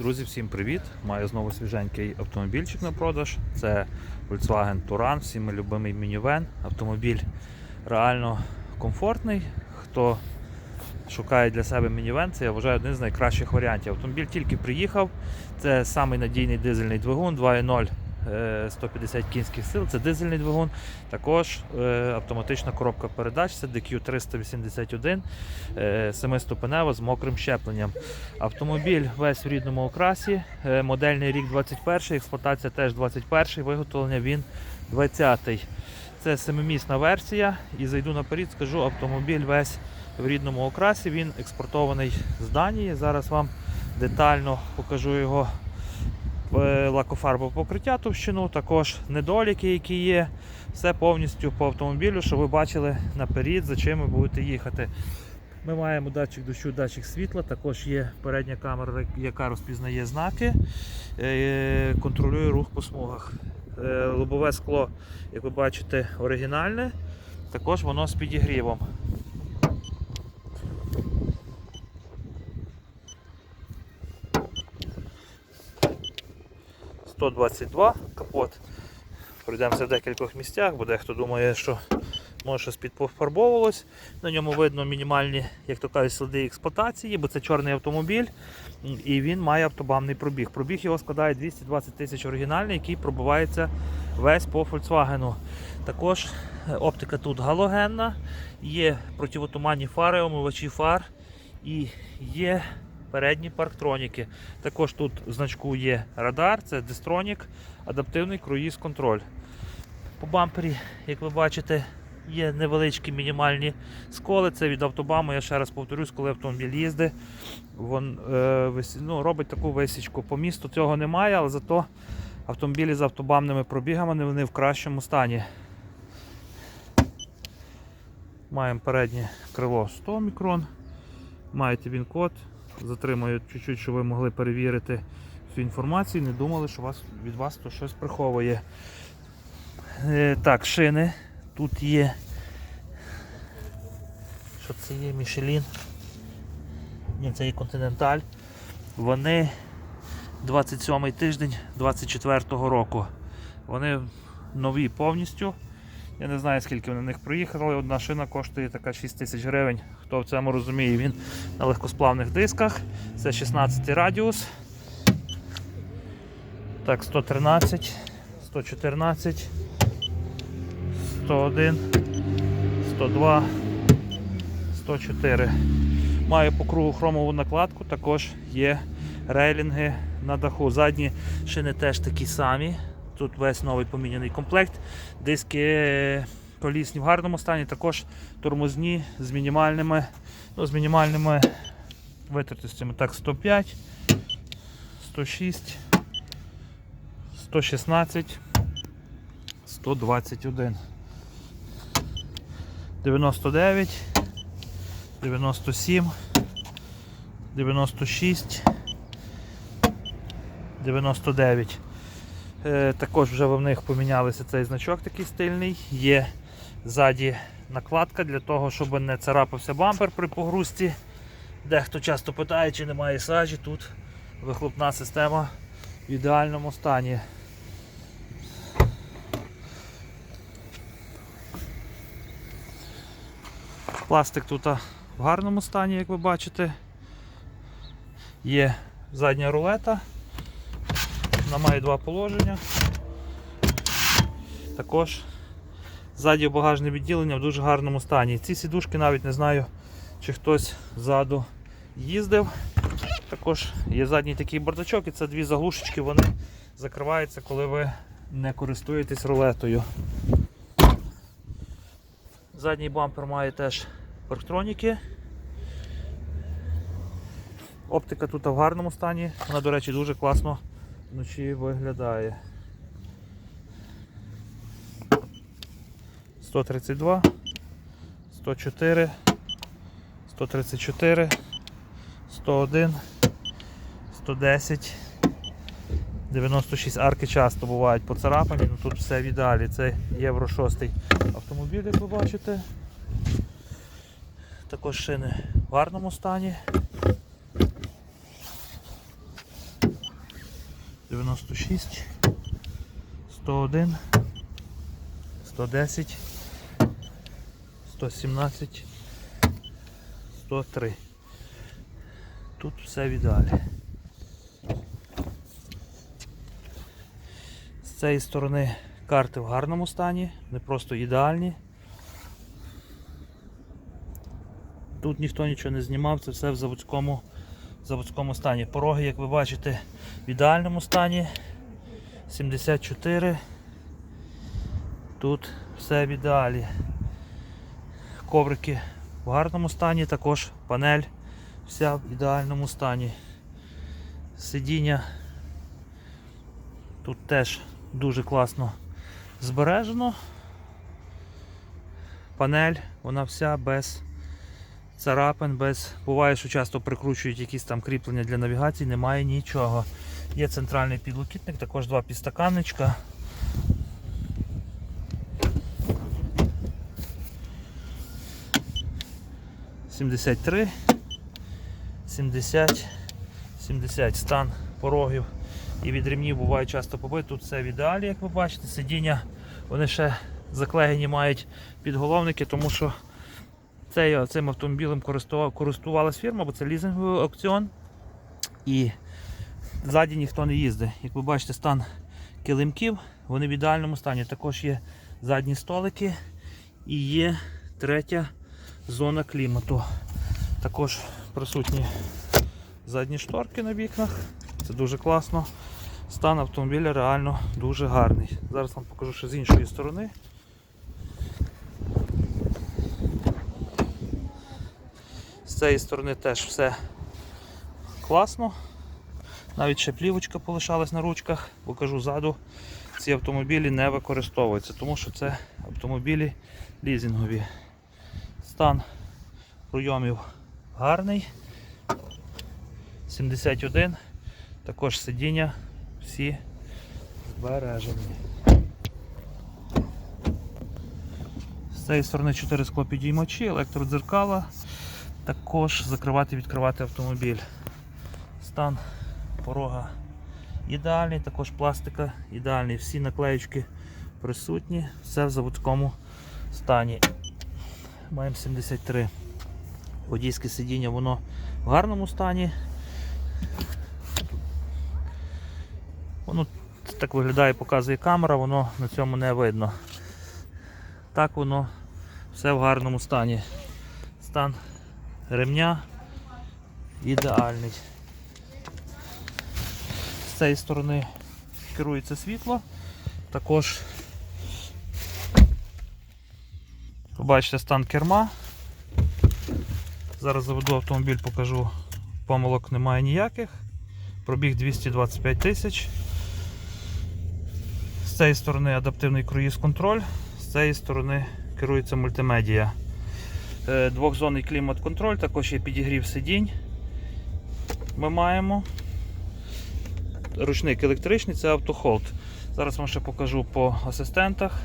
Друзі, всім привіт! Маю знову свіженький автомобільчик на продаж. Це Volkswagen Touran, всіми любимий мінівен. Автомобіль реально комфортний. Хто шукає для себе мінівен, це я вважаю один з найкращих варіантів. Автомобіль тільки приїхав. Це самий надійний дизельний двигун 2.0. е, 150 кінських сил, це дизельний двигун, також е, автоматична коробка передач, це DQ381, е, 7-ступенева з мокрим щепленням. Автомобіль весь в рідному окрасі, е, модельний рік 21, експлуатація теж 21, виготовлення він 20. Це семимісна версія. І зайду наперед, скажу, автомобіль весь в рідному окрасі. Він експортований з Данії. Зараз вам детально покажу його е, лакофарбове покриття товщину, також недоліки, які є. Все повністю по автомобілю, щоб ви бачили наперед, за чим ви будете їхати. Ми маємо датчик дощу, датчик світла, також є передня камера, яка розпізнає знаки, е, контролює рух по смугах. Е, Лобове скло, як ви бачите, оригінальне, також воно з підігрівом. «122» капот. Пройдемося в декількох місцях, бо дехто думає, що може щось підпофарбовувалось. На ньому видно мінімальні, як то кажуть, сліди експлуатації, бо це чорний автомобіль і він має автобамний пробіг. Пробіг його складає 220 тисяч оригінальний, який пробивається весь по Volkswagen. Також е, оптика тут галогенна, є противотуманні фари, омивачі фар і є передні парктроніки. Також тут в значку є радар, це Дистронік, адаптивний круїз контроль. По бампері, як ви бачите, є невеличкі мінімальні сколи. Це від автобаму. Я ще раз повторюсь, коли автомобіль їздить, е, ну, робить таку висічку. По місту цього немає, але зато автомобілі з автобамними пробігами вони в кращому стані. Маємо переднє крило 100 мікрон. Маєте він код. Затримаю чуть-чуть, щоб ви могли перевірити всю інформацію. Не думали, що вас, від вас то щось приховує. Е, так, шини. Тут є. Що це є? Мішелін. Ні, це є Континенталь. Вони 27 тиждень 24-го року. Вони нові повністю. Я не знаю скільки вони на них проїхали. Одна шина коштує така 6 тисяч гривень. Хто в цьому розуміє, він на легкосплавних дисках. Це 16 радіус. Так, 113, 114, 101, 102, 104. Має по кругу хромову накладку, також є рейлінги на даху. Задні шини теж такі самі. Тут весь новий поміняний комплект. Диски колісні в гарному стані, також тормозні з мінімальними, ну, з мінімальними витертостями. Так, 105, 106, 116, 121, 99, 97, 96, 99. Е, Також вже в них помінялися цей значок такий стильний. Є ззаді накладка для того, щоб не царапався бампер при погрузці. Дехто часто питає, чи немає сажі. Тут вихлопна система в ідеальному стані. Пластик тут в гарному стані, як ви бачите. Є задня рулета. Вона має два положення. Також ззаді багажне відділення в дуже гарному стані. Ці сідушки навіть не знаю, чи хтось ззаду їздив. Також є задній такий бардачок і це дві заглушечки, вони закриваються, коли ви не користуєтесь рулетою. Задній бампер має теж парктроніки. Оптика тут в гарному стані. Вона, до речі, дуже класно вночі виглядає. 132, 104, 134, 101, 110, 96 арки часто бувають поцарапані, але тут все в ідеалі. Це Євро 6 автомобіль, як ви бачите. Також шини в гарному стані. 96, 101, 110, 117, 103. Тут все в ідеалі. З цієї сторони карти в гарному стані, не просто ідеальні. Тут ніхто нічого не знімав, це все в заводському, заводському стані. Пороги, як ви бачите, в ідеальному стані. 74. Тут все в ідеалі. Коврики в гарному стані, також панель вся в ідеальному стані. Сидіння тут теж дуже класно збережено. Панель, вона вся без царапин, без. Буває, що часто прикручують якісь там кріплення для навігації, немає нічого. Є центральний підлокітник, також два підстаканничка. Сімдесят три, сімдесят, сімдесят стан порогів і від ремнів буває часто побит. Тут все в ідеалі, як ви бачите. Сидіння вони ще заклеєні мають підголовники, тому що цей, цим автомобілем користувалась фірма, бо це лізинговий аукціон. І ззаді ніхто не їздить. Як ви бачите, стан килимків, вони в ідеальному стані. Також є задні столики і є третя зона клімату. Також присутні задні шторки на вікнах. Це дуже класно. Стан автомобіля реально дуже гарний. Зараз вам покажу ще з іншої сторони. Цієї сторони теж все класно. Навіть ще плівочка полишалась на ручках, покажу ззаду. Ці автомобілі не використовуються, тому що це автомобілі лізингові. Стан пройомів гарний. 71. Також сидіння всі збережені. З цієї сторони 4 склопідіймачі, електродзеркала. Також закривати відкривати автомобіль. Стан порога ідеальний, також пластика ідеальний. Всі наклеючки присутні, все в заводському стані. Маємо 73. Водійське сидіння, воно в гарному стані. Воно так виглядає, показує камера, воно на цьому не видно. Так воно все в гарному стані. Стан ремня ідеальний. З цієї сторони керується світло. Також побачите стан керма. Зараз заведу автомобіль, покажу, помилок немає ніяких. Пробіг 225 тисяч. З цієї сторони адаптивний круїз контроль, з цієї сторони керується мультимедія. Е, Двохзонний клімат-контроль, також є підігрів сидінь. Ми маємо. Ручник електричний, це автохолд. Зараз вам ще покажу по асистентах.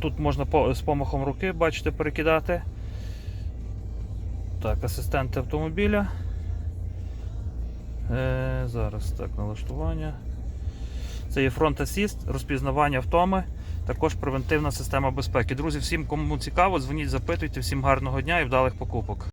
Тут можна з помахом руки, бачите, перекидати. Так, асистенти автомобіля. Е, зараз так, налаштування. Це є фронт асіст, розпізнавання втоми, також превентивна система безпеки. Друзі, всім, кому цікаво, дзвоніть, запитуйте, всім гарного дня і вдалих покупок.